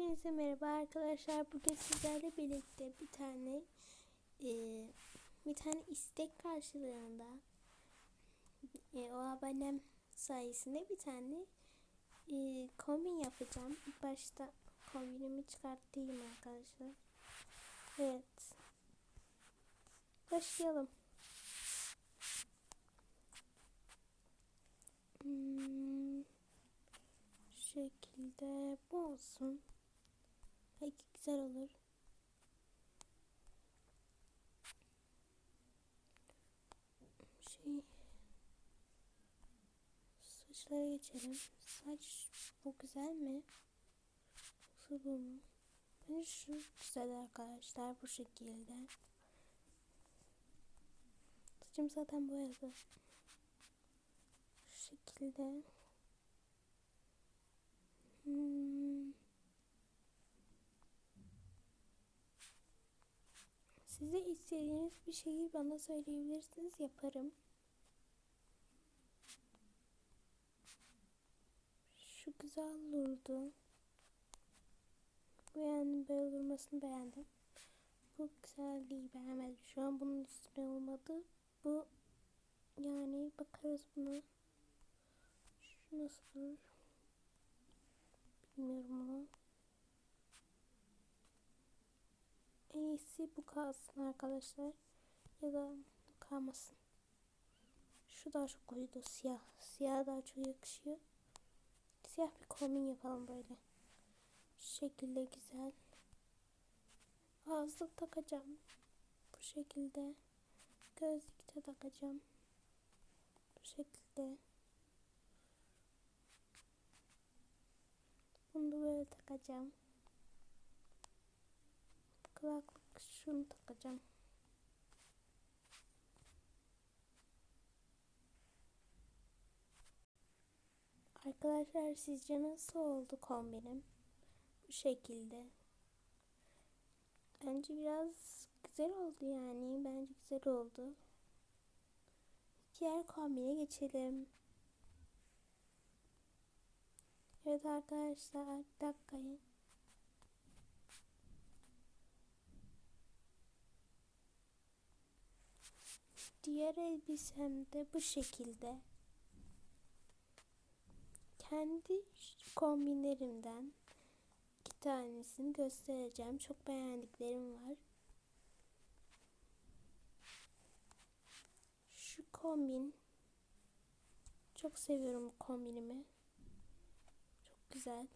Hepinize merhaba arkadaşlar. Bugün sizlerle birlikte bir tane e, bir tane istek karşılığında e, o abonem sayesinde bir tane e, kombin yapacağım. İlk başta kombinimi çıkartayım arkadaşlar. Evet. Başlayalım. Hmm, şekilde bu olsun. Belki güzel olur. Şey saçlara geçelim. Saç bu güzel mi? Yoksa bu mu? Bence şu güzel arkadaşlar bu şekilde. Saçım zaten boyadı. Şu şekilde. Hmm. Size istediğiniz bir şeyi bana söyleyebilirsiniz yaparım. Şu güzel olurdu. Beğendim böyle durmasını beğendim. Bu güzelliği beğenmedim. Şu an bunun üstüne olmadı. Bu yani bakarız buna. Şu nasıl olur? Bilmiyorum onu. En iyisi bu kalsın arkadaşlar. Ya da kalmasın. Şu daha çok koydu siyah. Siyah daha çok yakışıyor. Siyah bir kombin yapalım böyle. Şu şekilde güzel. Ağızlık takacağım. Bu şekilde. Gözlük de takacağım. Bu şekilde. Bunu böyle takacağım. Kulaklık şunu takacağım. Arkadaşlar sizce nasıl oldu kombinim? Bu şekilde. Bence biraz güzel oldu yani. Bence güzel oldu. Diğer kombine geçelim. Evet arkadaşlar bir dakikayı. Diğer elbisem de bu şekilde. Kendi kombinlerimden iki tanesini göstereceğim. Çok beğendiklerim var. Şu kombin çok seviyorum kombinimi. Çok güzel.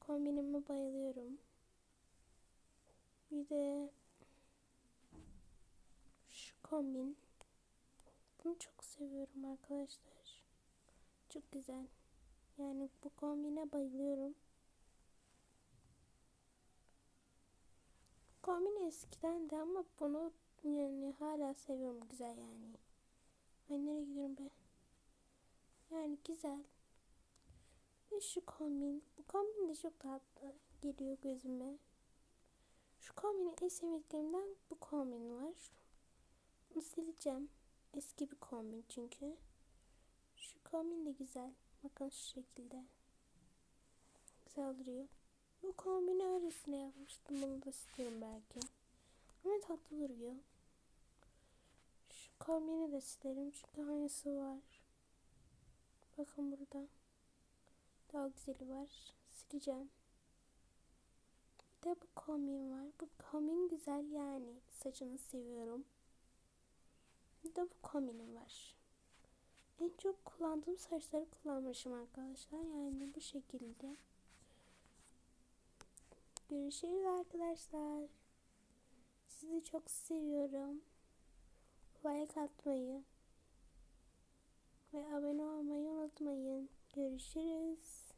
Kombinime bayılıyorum. Bir de şu kombin. Bunu çok seviyorum arkadaşlar. Çok güzel. Yani bu kombine bayılıyorum. Kombin eskiden de ama bunu yani hala seviyorum. Güzel yani. Ay nereye gidiyorum be? Yani güzel. Ve şu kombin. Bu kombin de çok tatlı geliyor gözüme. Şu kombinin en sevdiklerimden bu kombin var. Bunu sileceğim. Eski bir kombin çünkü. Şu kombin de güzel. Bakın şu şekilde. Güzel duruyor. Bu kombini öylesine yapmıştım. Bunu da silerim belki. Ama tatlı duruyor. Şu kombini de silerim çünkü aynısı var. Bakın burada. Daha güzeli var. Sileceğim. Bir de bu kombin var. Bu kombin güzel yani. Saçını seviyorum. Bir de bu kombinim var. En çok kullandığım saçları kullanmışım arkadaşlar. Yani bu şekilde. Görüşürüz arkadaşlar. Sizi çok seviyorum. Like atmayı ve abone olmayı unutmayın. Görüşürüz.